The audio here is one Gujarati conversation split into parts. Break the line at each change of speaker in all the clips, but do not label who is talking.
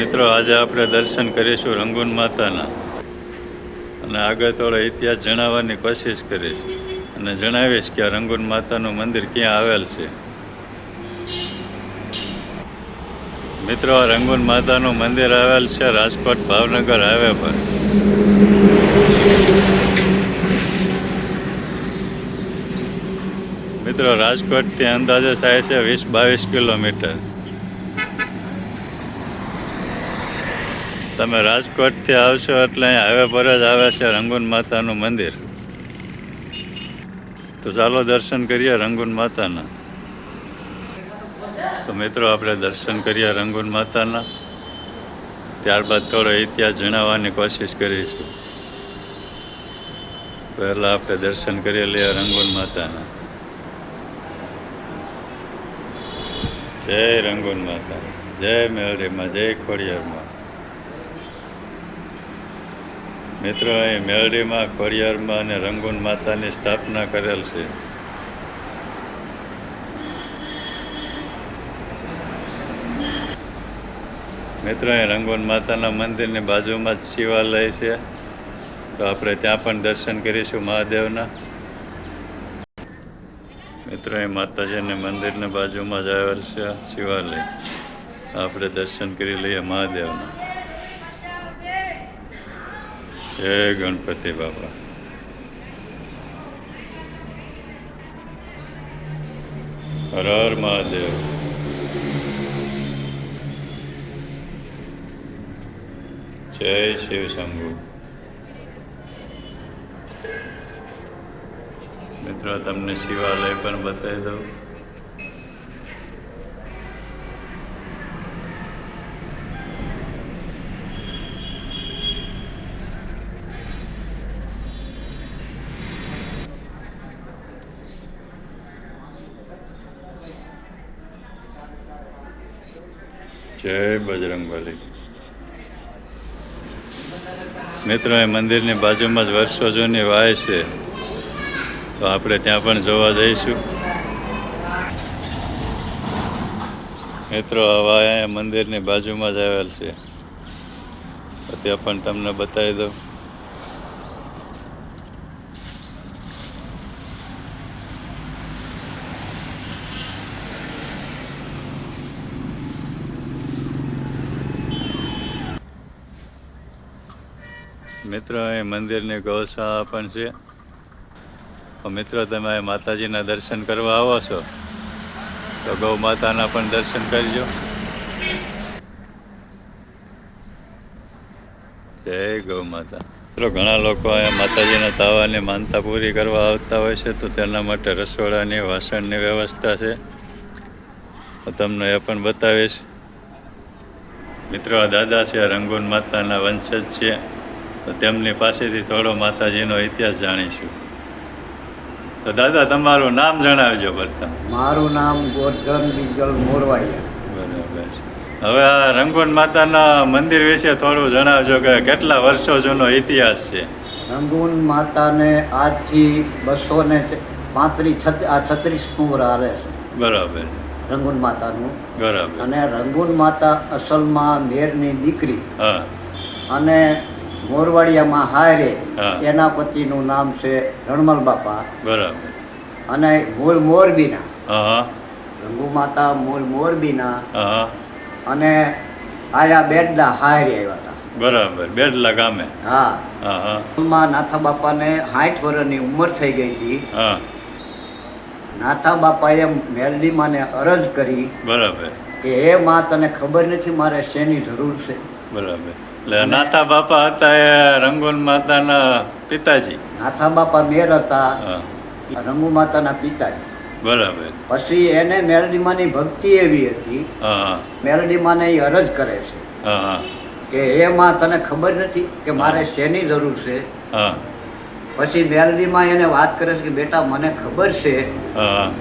મિત્રો, આજે આપણે દર્શન કરીશું રંગૂન માતાના. અને આગળ થોડો ઇતિહાસ જણાવવાની કોશિશ કરીશ. અને જણાવીશ કે રંગૂન માતાનું મંદિર ક્યાં આવેલ છે. મિત્રો, આ રંગૂન માતાનું મંદિર આવેલ છે રાજકોટ ભાવનગર હાઈવે પર. મિત્રો, રાજકોટથી અંદાજે થાય છે વીસ બાવીસ કિલોમીટર. તમે રાજકોટથી આવશો એટલે અહીં હાઈવે પર જ આવે છે રંગૂન માતાનું મંદિર. તો ચાલો દર્શન કરીએ રંગૂન માતાના. તો મિત્રો, આપણે દર્શન કરીએ રંગૂન માતાના. ત્યારબાદ થોડો ઇતિહાસ જણાવવાની કોશિશ કરીશું. પહેલાં આપણે દર્શન કરી લઈએ રંગૂન માતાના. જય રંગૂન માતા. જય મેળીમાં જય ખોડિયારમાં. મિત્રો અહીં મેલડીમાં, ખોડિયારમાં અને રંગૂન માતાની સ્થાપના કરેલ છે. મિત્રો અહીં રંગૂન માતાના મંદિરની બાજુમાં જ શિવાલય છે. તો આપણે ત્યાં પણ દર્શન કરીશું મહાદેવના. મિત્રો અહીં માતાજીને મંદિરની બાજુમાં જ આવેલ છે શિવાલય. આપણે દર્શન કરી લઈએ મહાદેવના. જય ગણપતિ બાપા હર હર મહાદેવ જય શિવ શંભુ મિત્રો તમને શિવાલય પણ બતાવી દઉં. જય બજરંગબલી મિત્રો એ મંદિરની બાજુમાં જ વર્ષો જૂની વાય છે. તો આપણે ત્યાં પણ જોવા જઈશું. મિત્રો, આ વાય મંદિરની બાજુમાં જ આવેલ છે. ત્યાં પણ તમને બતાવી દઉં. મિત્રો અહીં મંદિરની ગૌશાળા પણ છે. મિત્રો, તમે માતાજીના દર્શન કરવા આવો છો? તો ગૌ માતાના પણ દર્શન કરજો. જય ગૌ માતા. મિત્રો, ઘણા લોકો અહીંયા માતાજીના તાવાની માનતા પૂરી કરવા આવતા હોય છે, તો તેના માટે રસોડાની, વાસણની વ્યવસ્થા છે. તો તમને એ પણ બતાવીશ. મિત્રો, આ દાદા છે રંગૂન માતાના વંશજ છે. તો તેમની પાસેથી થોડો માતાજીનો ઇતિહાસ જાણીશું. તો દાદા તમારું નામ જણાવજો પ્રથમ.
મારું નામ ગોરધન બીજલ મોરવાડિયા.
બરાબર છે. હવે આ રંગોન માતાના મંદિર વિશે થોડું જણાવજો કે કેટલા વર્ષો જૂનો ઇતિહાસ છે?
રંગૂન માતાને આજથી બસો ને પાંત્રીસ આ છત્રીસમું વર્ષ હાલે છે.
બરાબર.
રંગૂન માતાનું.
બરાબર.
અને રંગૂન માતા અસલમાં મેરની દીકરી. અને મોરવાડિયામાં હારે. એના પતિનું નામ છે રણમલ બાપા.
બરાબર.
અને મૂળ મોરબીના. રંગુ માતા મૂળ મોરબીના. અને આયા બેડલા હારે આવ્યા હતા.
બરાબર બેડલા ગામે.
હા. માં નાથા બાપાને સાઠ વર્ષની ઉંમર થઈ ગઈ હતી. નાથા બાપાએ મેલડી માને અરજ કરી
બરાબર.
કે હે માં તને ખબર નથી મારે શેની જરૂર છે?
બરાબર. એટલે નાથા બાપા હતા એ રંગૂન માતાના પિતાજી.
નાથા બાપા મેર હતા. રંગુ માતાના પિતાજી.
બરાબર.
પછી એને મેલડીમાની ભક્તિ એવી હતી.
હા હા.
મેલડી માને એ અરજ કરે છે કે એમાં માં તને ખબર નથી કે મારે શેની જરૂર છે?
હા.
પછી મેલડીમાં એને વાત કરે છે કે બેટા મને ખબર છે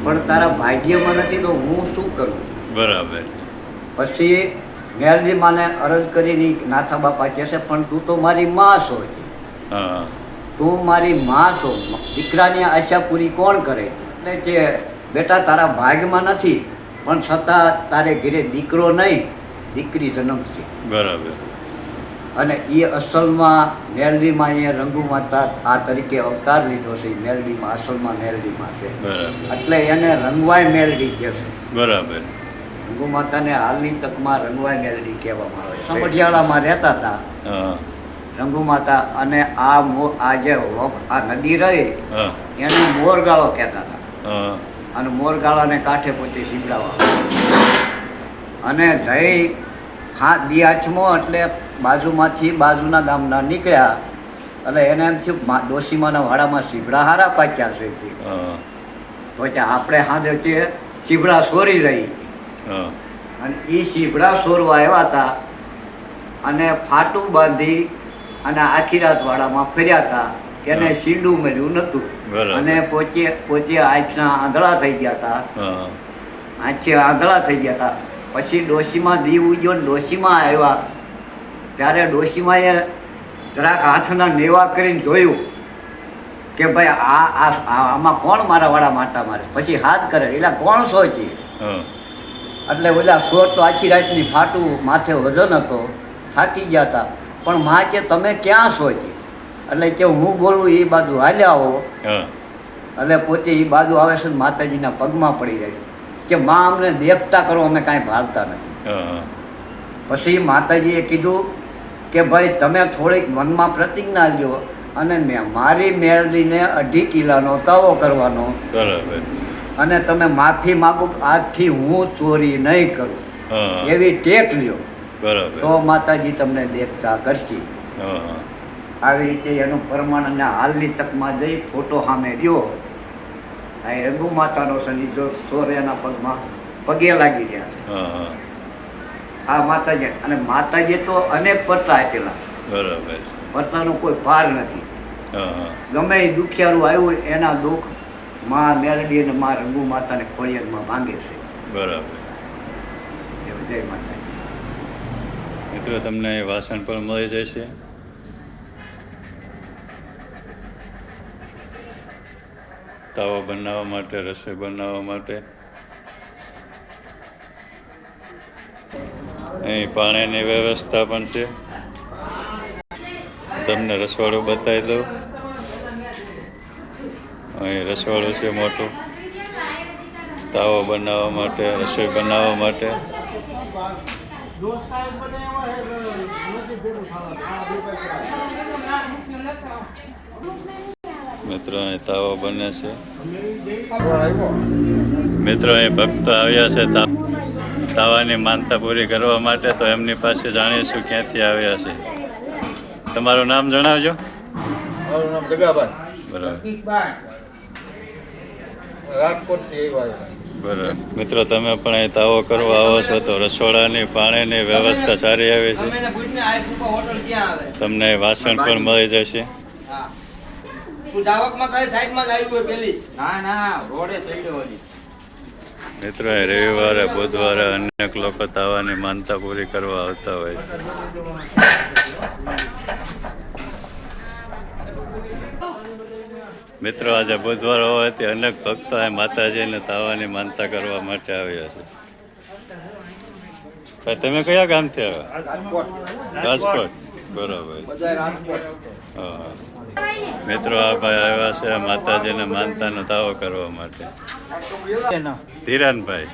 પણ તારા ભાગ્યમાં નથી તો હું શું કરું?
બરાબર.
પછી મેલજી માને અરજ કરીને નાથા બાપા કહે છે પણ તું તો મારી માં છો તું મારી માં છો. દીકરાની આશા પૂરી કોણ કરે? એટલે કે બેટા તારા ભાગમાં નથી પણ છતાં તારે ઘરે દીકરો નહીં દીકરી જન્મશે
બરાબર.
અને એ અસલમાં મેલડીમાં અહીંયા રંગુ માતા આ તરીકે અવતાર લીધો છે. મેલડીમાં અસલમાં મેલડીમાં છે. એટલે એને રંગવાય મેલડી કહે છે.
બરાબર.
રંગુ માતાને હાલની તકમાં રંગવાય મેલડી કહેવામાં આવે સમઢિયાળામાં રહેતા હતા.
હા.
રંગુ માતા અને આ મો આ જે આ નદી રહી
હા.
એને મોરગાળો કહેતા હતા. અને મોરગાળાને કાંઠે પોતે શીવડાવવા અને જઈ હાથ દિયાચમો એટલે બાજુમાંથી બાજુના ગામના નીકળ્યા. એટલે એને એમ થયું ડોશીમાના વાડામાં સીભડા હારા પાક્યા છે. તો કે આપણે હા તે સીભડા સોરી રહી.
હા
અને એ શીભડા સોરવા આવ્યા હતા અને ફાટું બાંધી અને આખી રાત વાડામાં ફર્યા હતા. એને. શીંડું મળ્યું નહોતું. અને પોતે પોતે આંચના આંધળા થઈ ગયા હતા. આંચે આંધળા થઈ ગયા હતા. પછી ડોશીમાં દીવ ઉગ્યો ને ડોશીમાં આવ્યા. ત્યારે ડોશીમાં એ જરાક હાથના નેવા કરીને જોયું કે ભાઈ આ આમાં કોણ મારા વાળા માટા મારે? પછી હાથ કરે. એટલે કોણ સોચી?
હા.
એટલે ઓલા સોર તો આખી રાતની ફાટું માથે વજન હતો થાકી ગયા હતા પણ માં કે તમે ક્યાં છો કે? એટલે કે હું બોલું એ બાજુ હાલ્યા
હો.
એટલે પોતે એ બાજુ આવે છે ને માતાજીના પગમાં પડી જાય છે. કે માં અમને દેખતા કરો અમે કાંઈ ભાલતા નથી. પછી માતાજીએ કીધું કે ભાઈ તમે થોડીક મનમાં પ્રતિજ્ઞા લ્યો અને મેં મારી મેળવીને અઢી કિલાનો તવો કરવાનો.
બરાબર.
અને તમે માફી માગો આજથી હું ચોરી નહીં કરું. એવી ટેક લ્યો. તો માતાજી તમને દેખતા કરશે. આવી રીતે એનું પ્રમાણ અને હાલની તકમાં જઈ ફોટો સામે રહ્યો. આ રઘુ માતાનો શનિ જો સોર એના પગમાં પગે લાગી ગયા છે. આ માતાજી અને માતાજી તો અનેક પરતા આપેલા છે. પરચાનો કોઈ પાર નથી. ગમે દુખિયારું આવ્યું એના દુઃખ માં મેરડી અને માં રંગુ માતાને ખોડિયારમાં ભાંગે છે.
બરાબર.
એવું જય માતા
મિત્રો તમને વાસણ પણ મળી જશે. તાવા બનાવવા માટે રસોઈ બનાવવા માટે. અહીં પાણીની વ્યવસ્થા પણ છે. તમને રસોડું બતાવી દઉં. અહીં રસોડું છે મોટું. તાવો બનાવવા માટે રસોઈ બનાવવા માટે. મિત્રો અહીં તાવો બને છે. મિત્રો અહીં ભક્તો આવ્યા છે તાવાની માનતા પૂરી કરવા માટે તો એમની પાસે જાણીશું ક્યાંથી આવ્યા છે. તમારું નામ જણાવજો.
મારું નામ જગાભાઈ.
બરાબર.
રાજકોટથી આવ્યા
બરાબર. મિત્રો તમે પણ અહીં તાવો કરવા આવો છો તો રસોડાની પાણીની વ્યવસ્થા સારી આવી છે. તમને વાસણ પણ મળી જશે. મિત્રો રવિવારે બુધવારે અનેક લોકો તાવાની માનતા પૂરી કરવા આવતા હોય મિત્રો, આજે બુધવાર હોવાથી અનેક ભક્તો આ માતાજીને તાવાની માનતા કરવા માટે આવ્યા છે. તમે કયા ગામથી આવ્યા? રાજકોટ. બરાબર. મિત્રો, આ ભાઈ આવ્યા છે માતાજીને માનતાનો તાવો કરવા માટે. ધીરાનભાઈ.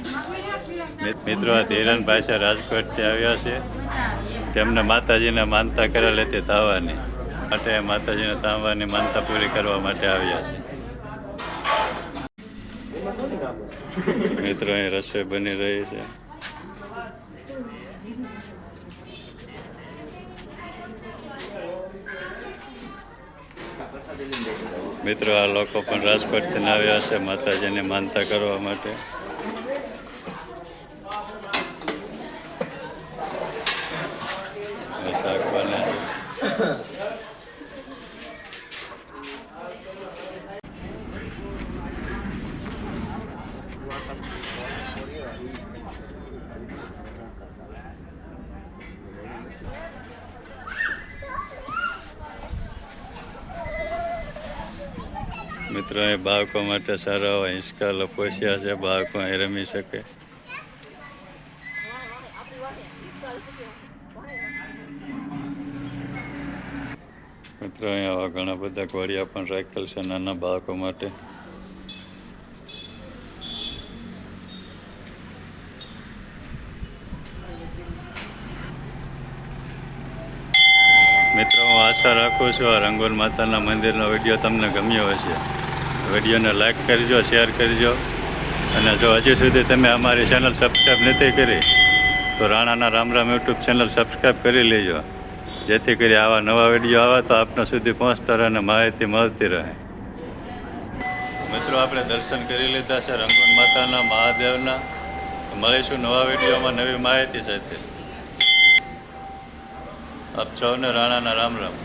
મિત્રો, આ ધીરાનભાઈ છે રાજકોટથી આવ્યા છે. તેમને માતાજીને માનતા કરેલી હતી તાવાની માટે માતાજીને તાંબાની માનતા પૂરી કરવા માટે આવ્યા છે. મિત્રો, અહીં રસોઈ બની રહી છે. મિત્રો, આ લોકો પણ રાજકોટથી આવ્યા છે માતાજીને માનતા કરવા માટે. શાક બને મિત્રો અહીં બાળકો માટે સારા એવા હિંચકા પોસ્યા છે, બાળકો અહીં રમી શકે. મિત્રો, અહીંયા આવા ઘણા બધા ઘોડિયા પણ રાખેલ છે નાના બાળકો માટે. મિત્રો, હું આશા રાખું છું આ રંગોલ માતાના મંદિરનો વીડિયો તમને ગમ્યો હશે. વિડીયોને લાઈક કરજો, શેર કરજો. અને જો હજી સુધી તમે અમારી ચેનલ સબસ્ક્રાઈબ નથી કરી, તો રાણાના Ram Ram YouTube channel subscribe કરી લેજો. જેથી કરી આવા નવા વીડિયો આવે તો આપના સુધી પહોંચતા રહે અને માહિતી મળતી રહે. મિત્રો, આપણે દર્શન કરી લીધા છે રંગોન માતાના, મહાદેવના. મળીશું નવા વિડીયોમાં નવી માહિતી સાથે. આપ સૌને રાણાના રામ રામ.